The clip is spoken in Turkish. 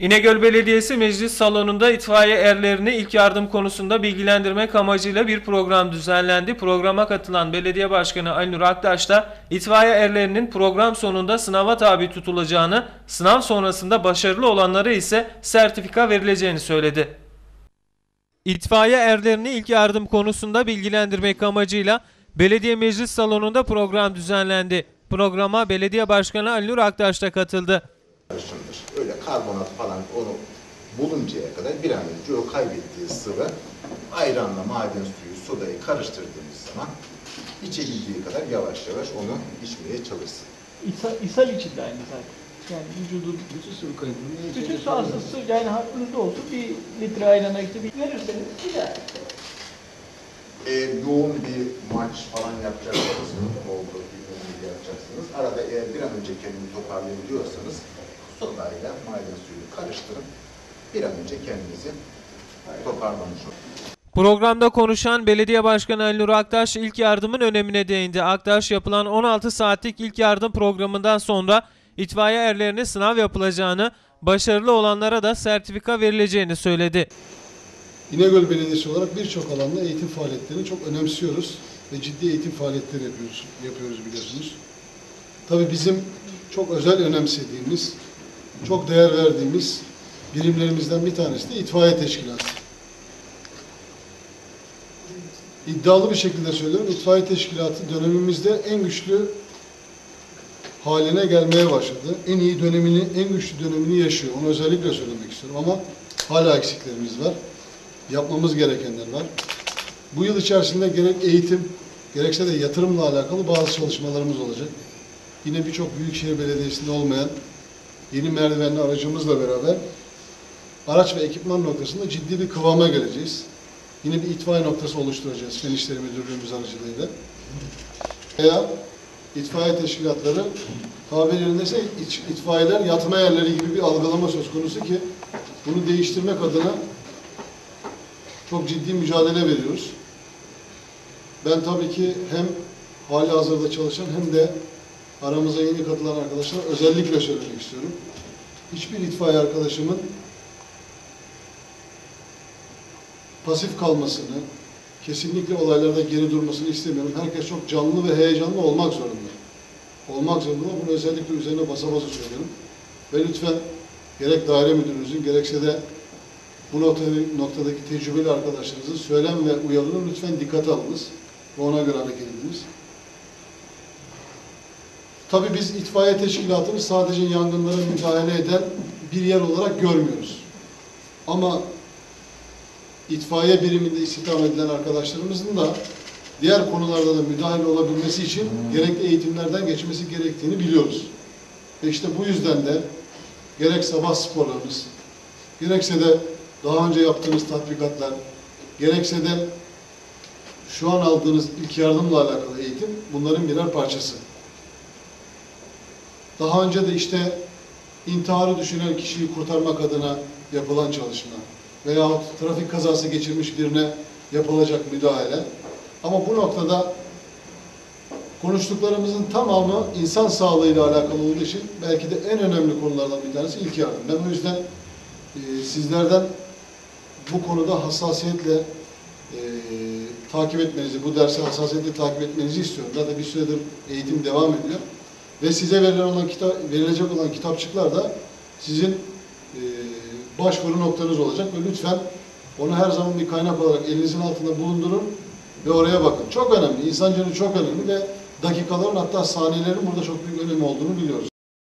İnegöl Belediyesi Meclis Salonu'nda itfaiye erlerini ilk yardım konusunda bilgilendirmek amacıyla bir program düzenlendi. Programa katılan Belediye Başkanı Ali Nur Aktaş da itfaiye erlerinin program sonunda sınava tabi tutulacağını, sınav sonrasında başarılı olanlara ise sertifika verileceğini söyledi. İtfaiye erlerini ilk yardım konusunda bilgilendirmek amacıyla Belediye Meclis Salonu'nda program düzenlendi. Programa Belediye Başkanı Ali Nur Aktaş da katıldı. Karbonat falan onu buluncaya kadar bir an önce o kaybettiği sıvı ayranla maden suyu, sodayı karıştırdığımız zaman içebildiği kadar yavaş yavaş onu içmeye çalışsın. İshal, ishal için de aynı zaten. Yani vücudun Bütün sıvı kaybını bütün sağlıksız su yani hakkınızda olsun bir litre ayrana işte bir verirseniz bir daha. Eğer yoğun bir maç falan yapacaksanız, futbolda bir bir yapacaksınız. Arada eğer bir an önce kendini toparlayabiliyorsanız sodayla maden suyunu karıştırın. Bir an önce kendinizi toparlamış olun. Programda konuşan Belediye Başkanı Ali Nur Aktaş ilk yardımın önemine değindi. Aktaş yapılan 16 saatlik ilk yardım programından sonra itfaiye erlerine sınav yapılacağını, başarılı olanlara da sertifika verileceğini söyledi. İnegöl Belediyesi olarak birçok alanda eğitim faaliyetlerini çok önemsiyoruz ve ciddi eğitim faaliyetleri yapıyoruz, yapıyoruz biliyorsunuz. Tabii bizim çok özel önemsediğimiz, çok değer verdiğimiz birimlerimizden bir tanesi de itfaiye teşkilatı. İddialı bir şekilde söylüyorum, itfaiye teşkilatı dönemimizde en güçlü haline gelmeye başladı. En iyi dönemini, en güçlü dönemini yaşıyor. Onu özellikle söylemek istiyorum ama hala eksiklerimiz var. Yapmamız gerekenler var. Bu yıl içerisinde gerek eğitim, gerekse de yatırımla alakalı bazı çalışmalarımız olacak. Yine birçok büyükşehir belediyesinde olmayan yeni merdivenli aracımızla beraber araç ve ekipman noktasında ciddi bir kıvama geleceğiz. Yine bir itfaiye noktası oluşturacağız Fen İşleri Müdürlüğümüz aracılığıyla. Veya itfaiye teşkilatları tabiri yerindeyse iç- itfaiyeler yatma yerleri gibi bir algılama söz konusu ki bunu değiştirmek adına çok ciddi mücadele veriyoruz. Ben tabii ki hem hali hazırda çalışan hem de aramıza yeni katılan arkadaşlar özellikle söylemek istiyorum. Hiçbir itfaiye arkadaşımın pasif kalmasını, kesinlikle olaylarda geri durmasını istemiyorum. Herkes çok canlı ve heyecanlı olmak zorunda. Olmak zorunda. Bunu özellikle üzerine basa basa söylüyorum. Ve lütfen gerek daire müdürünüzün gerekse de bu noktadaki tecrübeli arkadaşlarınızın söylem ve uyarını lütfen dikkate alınız ve ona göre hareket ediniz. Tabii biz itfaiye teşkilatını sadece yangınlara müdahale eden bir yer olarak görmüyoruz. Ama itfaiye biriminde istihdam edilen arkadaşlarımızın da diğer konularda da müdahale olabilmesi için gerekli eğitimlerden geçmesi gerektiğini biliyoruz. Ve işte bu yüzden de gerek sabah sporlarımız, gerekse de daha önce yaptığınız tatbikatlar, gerekse de şu an aldığınız ilk yardımla alakalı eğitim bunların birer parçası. Daha önce de işte intiharı düşünen kişiyi kurtarmak adına yapılan çalışma veyahut trafik kazası geçirmiş birine yapılacak müdahale. Ama bu noktada konuştuklarımızın tamamı insan sağlığıyla alakalı olduğu için belki de en önemli konulardan bir tanesi ilk yardım. Ben o yüzden e, sizlerden bu konuda hassasiyetle e, takip etmenizi, bu dersi hassasiyetle takip etmenizi istiyorum. Zaten bir süredir eğitim devam ediyor. Ve size verilen olan kitap, verilecek olan kitapçıklar da sizin e, başvuru noktanız olacak ve lütfen onu her zaman bir kaynak olarak elinizin altında bulundurun ve oraya bakın. Çok önemli. İnsan canı çok önemli ve dakikaların hatta saniyelerin burada çok büyük önemi olduğunu biliyoruz.